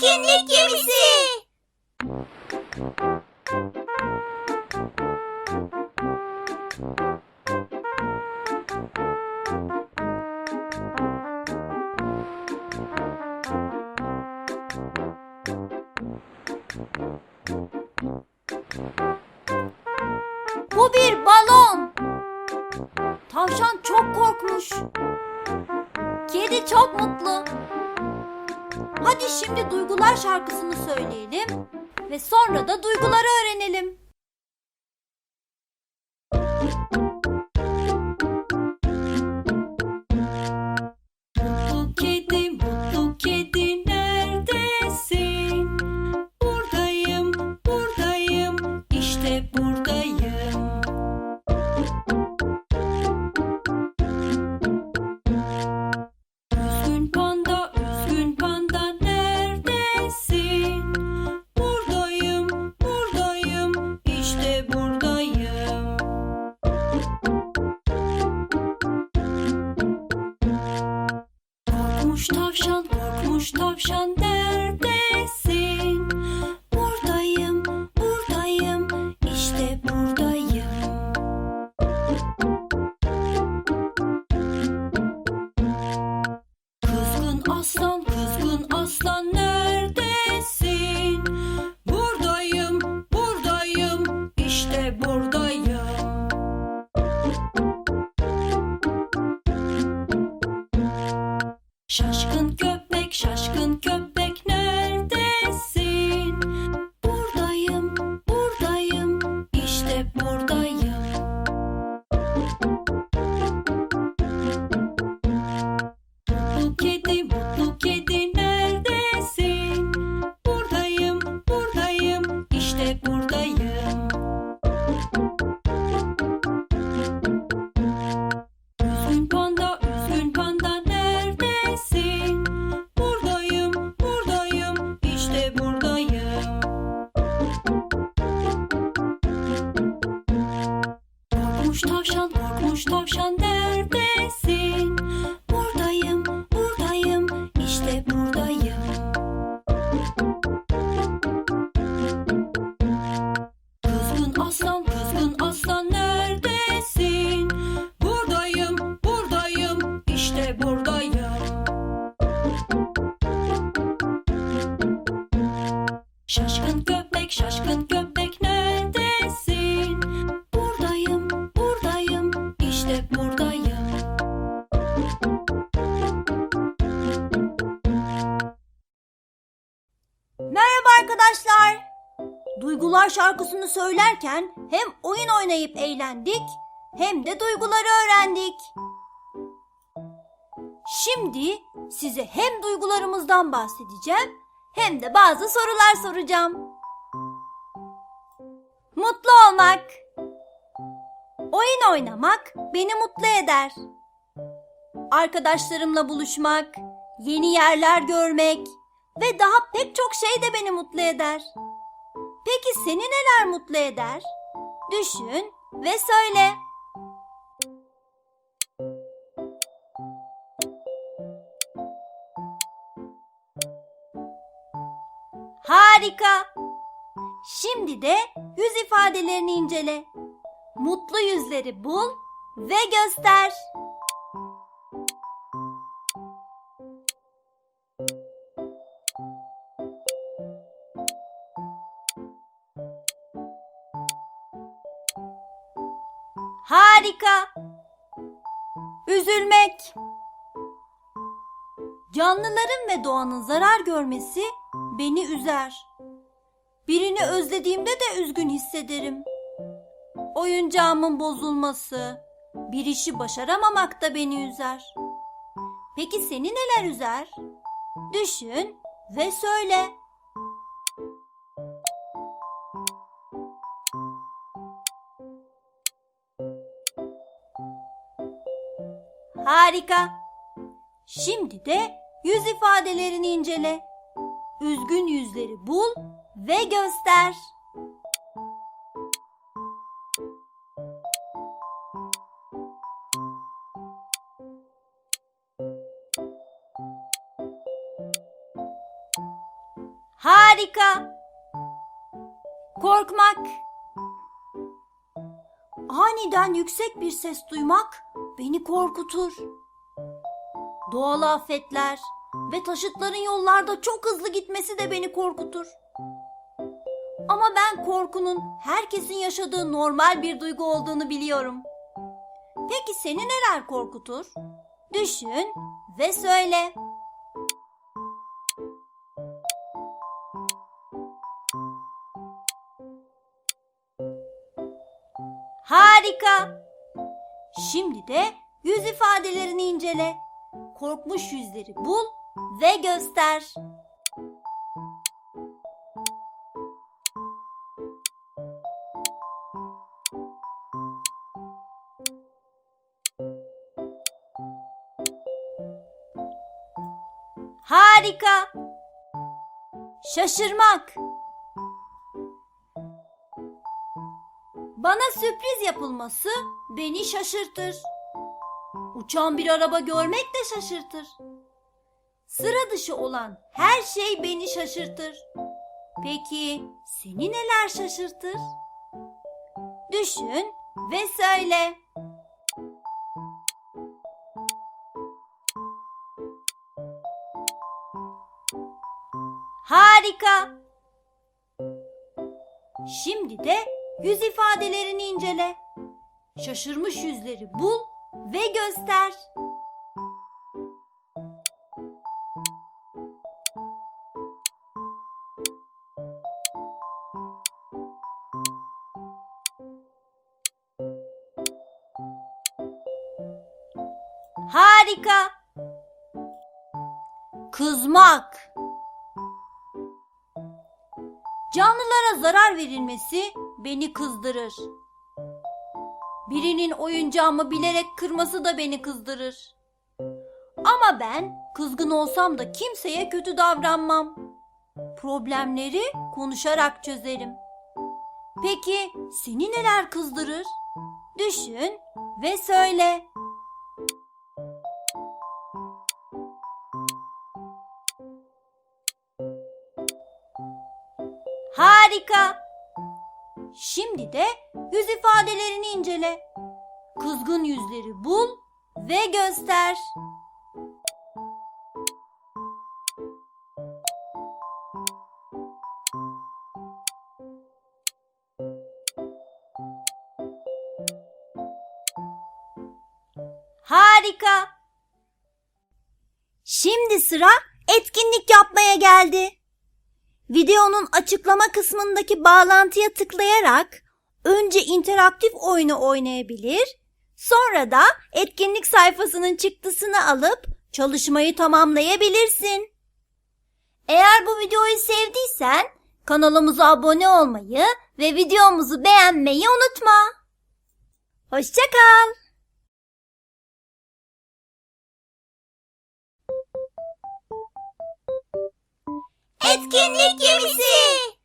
Etkinlik gemisi. Bu bir balon. Tavşan çok korkmuş. Kedi çok mutlu. Hadi şimdi duygular şarkısını söyleyelim ve sonra da duyguları öğrenelim. Korkmuş tavşan, korkmuş tavşan neredesin? Buradayım, buradayım, işte buradayım. Kızgın aslan, kızgın aslan neredesin? Buradayım, buradayım, işte buradayım. Şaşkın köpek, şaşkın köpek Duygular şarkısını söylerken hem oyun oynayıp eğlendik hem de duyguları öğrendik. Şimdi size hem duygularımızdan bahsedeceğim hem de bazı sorular soracağım. Mutlu olmak. Oyun oynamak beni mutlu eder. Arkadaşlarımla buluşmak, yeni yerler görmek ve daha pek çok şey de beni mutlu eder. Peki seni neler mutlu eder? Düşün ve söyle. Harika. Şimdi de yüz ifadelerini incele. Mutlu yüzleri bul ve göster. Harika. Üzülmek. Canlıların ve doğanın zarar görmesi beni üzer. Birini özlediğimde de üzgün hissederim. Oyuncağımın bozulması, bir işi başaramamak da beni üzer. Peki seni neler üzer? Düşün ve söyle. Harika. Şimdi de yüz ifadelerini incele. Üzgün yüzleri bul ve göster. Harika. Korkmak. Aniden yüksek bir ses duymak beni korkutur. Doğal afetler ve taşıtların yollarda çok hızlı gitmesi de beni korkutur. Ama ben korkunun herkesin yaşadığı normal bir duygu olduğunu biliyorum. Peki seni neler korkutur? Düşün ve söyle. Harika. Şimdi de yüz ifadelerini incele. Korkmuş yüzleri bul ve göster. Harika. Şaşırmak. Bana sürpriz yapılması beni şaşırtır. Uçan bir araba görmek de şaşırtır. Sıra dışı olan her şey beni şaşırtır. Peki seni neler şaşırtır? Düşün ve söyle. Harika. Şimdi de yüz ifadelerini incele. Şaşırmış yüzleri bul ve göster. Harika. Kızmak. Canlılara zarar verilmesi beni kızdırır. Birinin oyuncağımı bilerek kırması da beni kızdırır. Ama ben kızgın olsam da kimseye kötü davranmam. Problemleri konuşarak çözerim. Peki seni neler kızdırır? Düşün ve söyle. Harika. Şimdi de yüz ifadelerini incele. Kızgın yüzleri bul ve göster. Harika. Şimdi sıra etkinlik yapmaya geldi. Videonun açıklama kısmındaki bağlantıya tıklayarak önce interaktif oyunu oynayabilir, sonra da etkinlik sayfasının çıktısını alıp çalışmayı tamamlayabilirsin. Eğer bu videoyu sevdiysen kanalımıza abone olmayı ve videomuzu beğenmeyi unutma. Hoşçakal. Etkinlik gemisi.